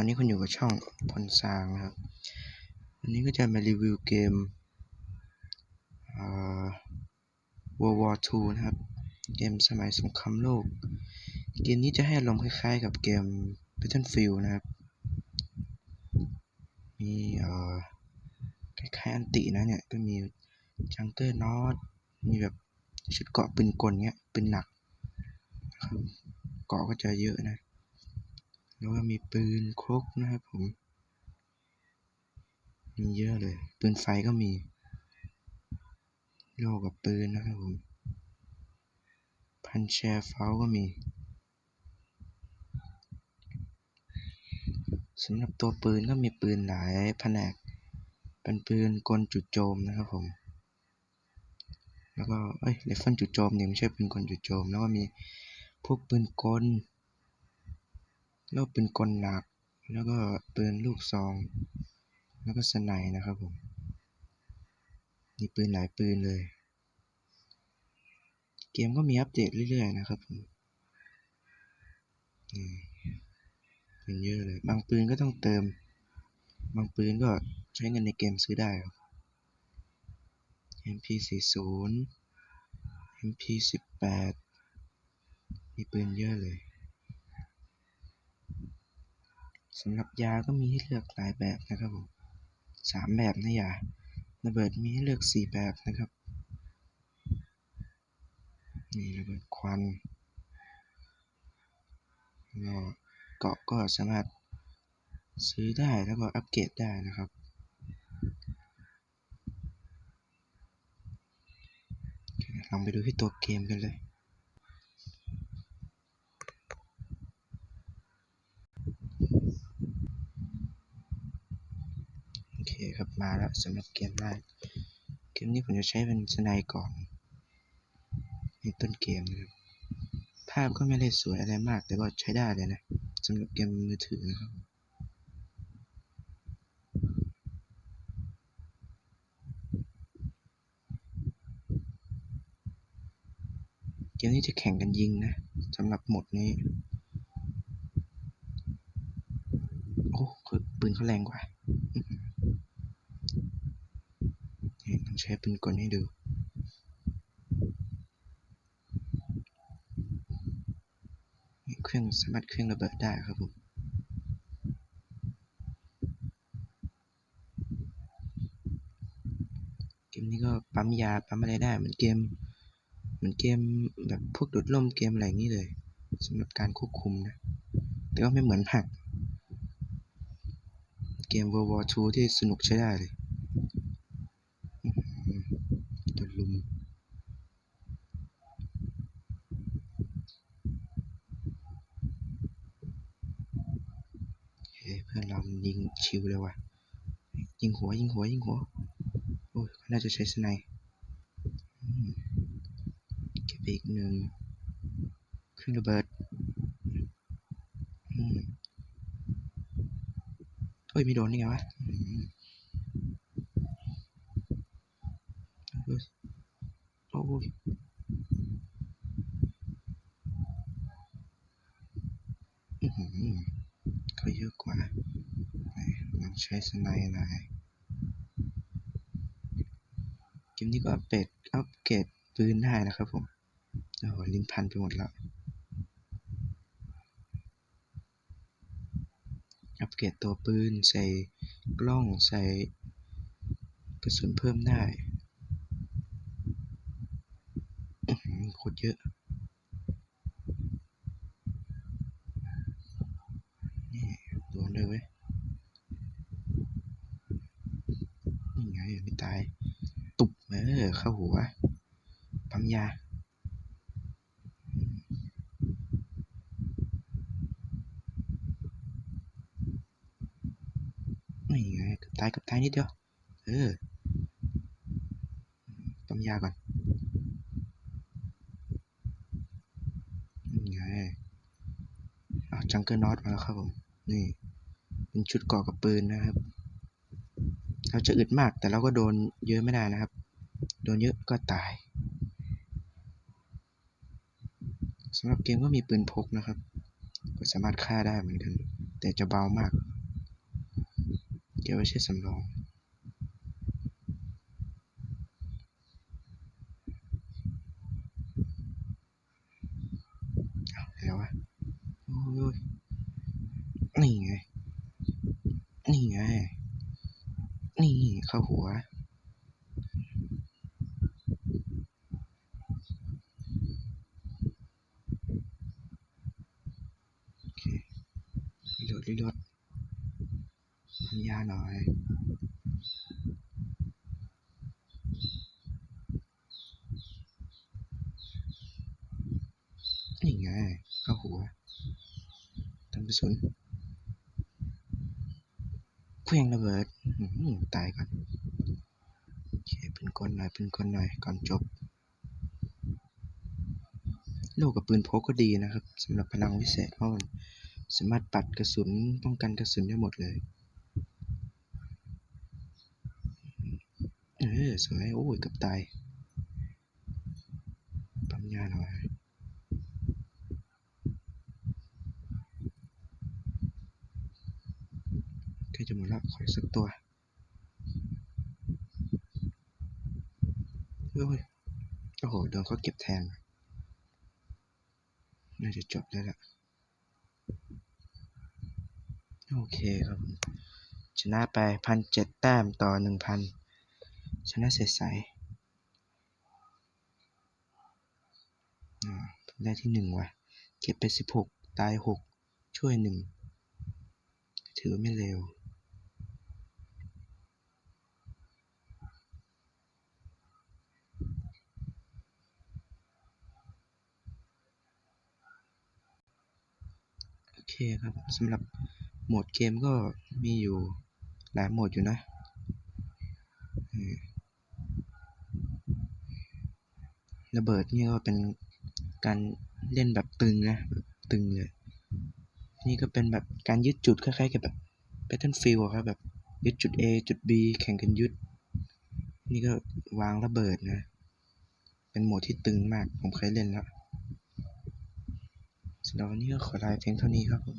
อนนี้คุณอยู่กับช่องพลซางนะครับ วันนี้ก็จะมารีวิวเกมอ่า World War II นะครับ เกมสมัยสงครามโลก เกมนี้จะให้อารมณ์คล้ายๆกับเกม Battlefield นะครับ มีเอ่อคล้ายๆอันตินะเนี่ย ก็มีจังเกอร์นอตมีแบบชุดเกาะปืนกลเงี้ยปืนหนักครับเกาะก็จะเยอะนะ แล้วก็มีปืนครกนะครับผม มีเยอะเลย ปืนไฟก็มีโล่กับปืนนะครับผม พันแชร์เฟลก็มีสำหรับตัวปืนก็มีปืนหลายแผนก เป็นปืนกลจุดโจมนะครับผม แล้วก็ เอ้ยไรเฟิลจุดโจมเนี่ยไม่ใช่ปืนกลจุดโจม แล้วก็มีพวกปืนกล แล้วปืนกลหนัก แล้วก็ปืนลูกซอง แล้วก็สไนนะครับผมมีปืนหลายปืนเลย เกมก็มีอัปเดตเรื่อยๆนะครับผมปืนเยอะเลย บางปืนก็ต้องเติม บางปืนก็ใช้เงินในเกมซื้อได้ครับ MP40 MP18 มีปืนเยอะเลย สำหรับยาก็มีให้เลือกหลายแบบนะครับผมสามแบบนะยาระเบิดมีให้เลือกสี่แบบนะครับนี่ระเบิดควันก็เกาะก็สามารถซื้อได้แล้วก็อัปเกรดได้นะครับ ลองไปดูที่ตัวเกมกันเลย เคครับมาแล้วสำหรับเกมแรกเกมนี้ผมจะใช้เป็นสไนก่อนในต้นเกมนะครับภาพก็ไม่ได้สวยอะไรมากแต่ก็ใช้ได้เลยนะสำหรับเกมมือถือนะครับเกมนี้จะแข่งกันยิงนะสำหรับหมดนี้โอ้คือปืนเขาแรงกว่านี่ต้องใช้ปืนกลให้ดูเครื่องสามารถเครื่องระเบิดได้ครับผมเกมนี้ก็ปั๊มยาปั๊มอะไรได้เหมือนเกมเหมือนเกมแบบพวกโดดร่มเกมอะไรอย่างนี้เลยสำหรับการควบคุมนะ แต่ว่าไม่เหมือนผัก เกม World War II ที่สนุกใช้ได้เลยโดนลุม เพื่อนเรามันยิงชิวเลยว่ะ ยิงหัวยิงหัวยิงหัว โอ้ยเขาน่าจะใช้สไนป์เก็บอีกหนึ่งเครื่องระเบิดเฮ้ยไม่โดนได้ไงวะอุ้ยโอ้ยอื้อ หือเยอะกว่าไหนลองใช้สไนป์หน่อยเกมนี้ก็อัปเดตอัปเกรดปืนได้นะครับผม โอ้โหลิ้นพันไปหมดแล้ว อัปเกรดตัวปืนใส่กล้องใส่กระสุนเพิ่มได้โคตรเยอะ นี่โดนเลยเว้ย นี่ไงไม่ตาย ตุบ เข้าหัวปั๊มยา นี่ไงกือบตายกือบตายนิดเดียว เออปั๊มยาก่อนนี่ไงจังเกิลน็อตมาแล้วครับผม นี่ เป็นชุดกราะกับปืนนะครับเราจะอึดมากแต่เราก็โดนเยอะไม่ได้นะครับ โดนเยอะก็ตายสำหรับเกมก็มีปืนพกนะครับ ก็สามารถฆ่าได้เหมือนกัน แต่จะเบามาก เก็บไว้ใช้สำรองเอาแล้ววะโอ้ยนี่ไง นี่ไง นี่เข้าหัว โอเค รีโหลดรีโหลดพันยาหน่อยนี่ไง เข้าหัวทำกระสุนเครื่องระเบิดตายก่อนโอเคปืนกลหน่อยเปืนกลหน่อยก่อนจบโลกกับปืนพกก็ดีนะครับสำหรับพลังวิเศษเพราะมัน สามารถปัดกระสุนป้องกันกระสุนได้หมดเลย เออสวย โอ้ยเกับตายปั๊มยาหน่อยใกล้จะหมดล้วขออีกสักตัวโอ้ยโอ้โหโดนเขาเก็บแทนน่าจะจบได้ละ โอเคครับ ชนะไปพันเจ็ดแต้มต่อหนึ่งพันชนะใสๆอ่าได้ที่หนึ่งว่ะ เก็บไปสิบหกตายหกช่วยหนึ่งถือไม่เร็วโอเคครับสำหรับ โหมดเกมก็มีอยู่หลายโหมดอยู่นะ ระเบิดนี่ก็เป็นการเล่นแบบตึงนะแบบตึงเลย นี่ก็เป็นแบบการยึดจุดคล้ายๆกับแบบ Battlefield อะครับแบบยึดจุด A จุด B แข่งกันยึด นี่ก็วางระเบิดนะ เป็นโหมดที่ตึงมาก ผมเคยเล่นแล้วสำหรับวันนี้ก็ขอลาเพียงเท่านี้ครับผม